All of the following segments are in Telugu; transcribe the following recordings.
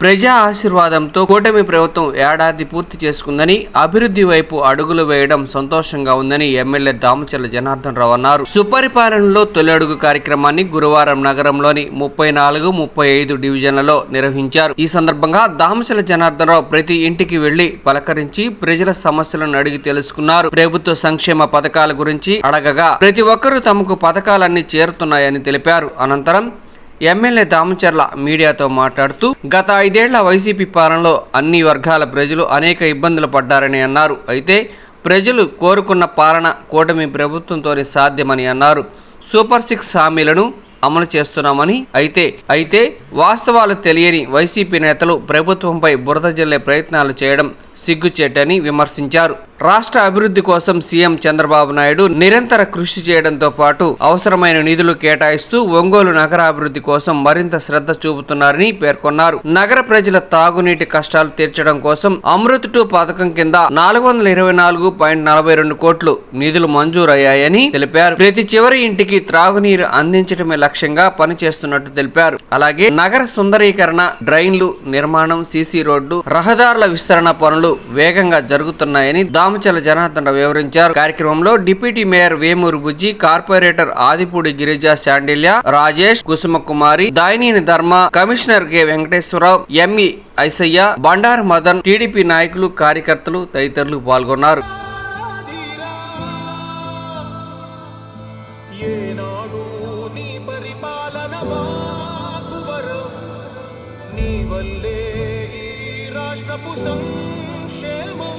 ప్రజా ఆశీర్వాదంతో కూటమి ప్రభుత్వం ఏడాది పూర్తి చేసుకుందని అభివృద్ధి వైపు అడుగులు వేయడం సంతోషంగా ఉందని ఎమ్మెల్యే దామచర్ల జనార్దన్ రావు అన్నారు. సుపరిపాలనలో తొలి అడుగు కార్యక్రమాన్ని గురువారం నగరంలోని ముప్పై నాలుగు ముప్పై ఐదు డివిజన్లలో నిర్వహించారు. ఈ సందర్భంగా దామచర్ల జనార్దన్ రావు ప్రతి ఇంటికి వెళ్ళి పలకరించి ప్రజల సమస్యలను అడిగి తెలుసుకున్నారు. ప్రభుత్వ సంక్షేమ పథకాల గురించి అడగగా ప్రతి ఒక్కరూ తమకు పథకాలన్నీ చేరుతున్నాయని తెలిపారు. అనంతరం ఎమ్మెల్యే దామచర్ల మీడియాతో మాట్లాడుతూ గత ఐదేళ్ళ వైసీపీ పాలనలో అన్ని వర్గాల ప్రజలు అనేక ఇబ్బందులు పడ్డారని అన్నారు. అయితే ప్రజలు కోరుకున్న పాలన కూటమి ప్రభుత్వంతోనే సాధ్యమని అన్నారు. సూపర్ సిక్స్ హామీలను అమలు చేస్తున్నామని అయితే అయితే వాస్తవాలు తెలియని వైసీపీ నేతలు ప్రభుత్వంపై బురద జల్లే ప్రయత్నాలు చేయడం సిగ్గుచేటని విమర్శించారు. రాష్ట్ర అభివృద్ధి కోసం సీఎం చంద్రబాబు నాయుడు నిరంతర కృషి చేయడంతో పాటు అవసరమైన నిధులు కేటాయిస్తూ ఒంగోలు నగర అభివృద్ధి కోసం మరింత శ్రద్ధ చూపుతున్నారని పేర్కొన్నారు. నగర ప్రజల తాగునీటి కష్టాలు తీర్చడం కోసం అమృత్ టూ పథకం కింద నాలుగు వందల ఇరవై నాలుగు పాయింట్ నలభై రెండు కోట్లు నిధులు మంజూరయ్యాయని తెలిపారు. ప్రతి చివరి ఇంటికి త్రాగునీరు అందించడమే లక్ష్యంగా పనిచేస్తున్నట్టు తెలిపారు. అలాగే నగర సుందరీకరణ డ్రైన్లు నిర్మాణం సీసీ రోడ్డు రహదారుల విస్తరణ పనులు వేగంగా జరుగుతున్నాయని రామచల జనార్దన్ రావు వివరించారు. కార్యక్రమంలో deputy mayor Vemuru Bujji corporator Adipudi Girija Sandilya Rajesh Kusuma Kumari Dayineni Dharma commissioner K Venkateswararao ME Aisayya Bandaru Madan TDP నాయకులు కార్యకర్తలు తదితరులు పాల్గొన్నారు. నీ వల్లే ఈ రాష్ట్రపు సంక్షేమం.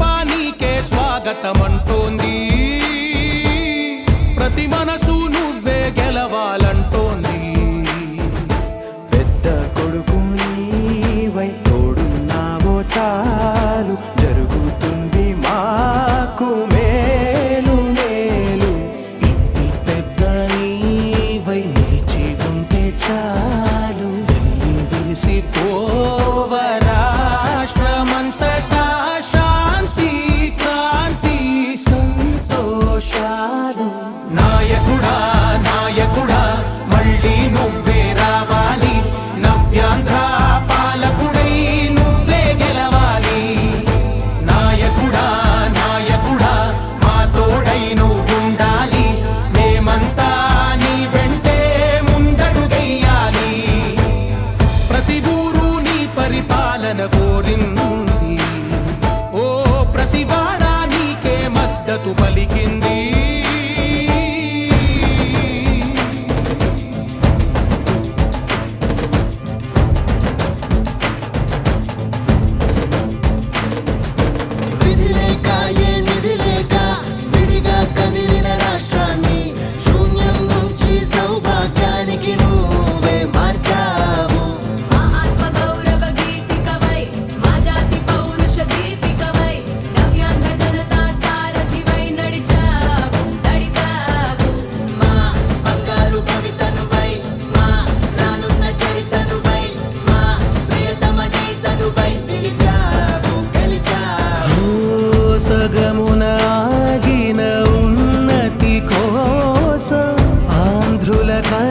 గడప నీకే స్వాగతమంటోంది. my